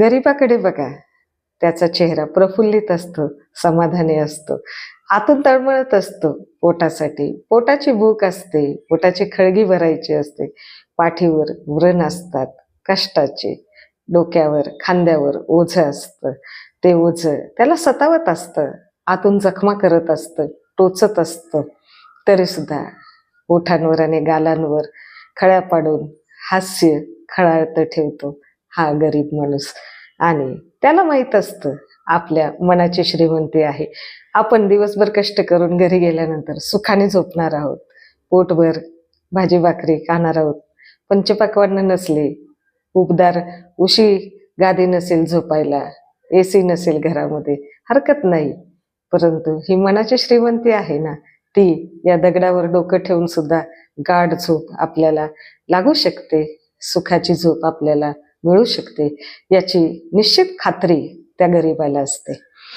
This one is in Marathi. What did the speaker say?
गरीबाकडे बघा. त्याचा चेहरा प्रफुल्लित असतो समाधानी असतो. आतून तळमळत असतो पोटासाठी. पोटाची भूक असते पोटाची खळगी भरायची असते. पाठीवर व्रण असतात कष्टाचे. डोक्यावर खांद्यावर ओझं असतं. ते ओझं त्याला सतावत असतं. आतून जखमा करत असतं टोचत असतं. तरी सुद्धा ओठांवर आणि गालांवर खळ्या पाडून हास्य खळाळतं ठेवतो. हा गरीब माणूस. आणि त्याला माहीत असतं आपल्या मनाची श्रीमंती आहे. आपण दिवसभर कष्ट करून घरी गेल्यानंतर सुखाने झोपणार आहोत. पोटभर भाजी भाकरी खाणार आहोत. पंचपाकवान नसले उबदार उशी गादी नसेल झोपायला ए सी नसेल घरामध्ये हरकत नाही. परंतु ही मनाची श्रीमंती आहे ना ती या दगडावर डोकं ठेवून सुद्धा गाढ झोप आपल्याला लागू शकते. सुखाची झोप आपल्याला मिळू शकते. याची निश्चित खात्री त्या गरिबाला असते.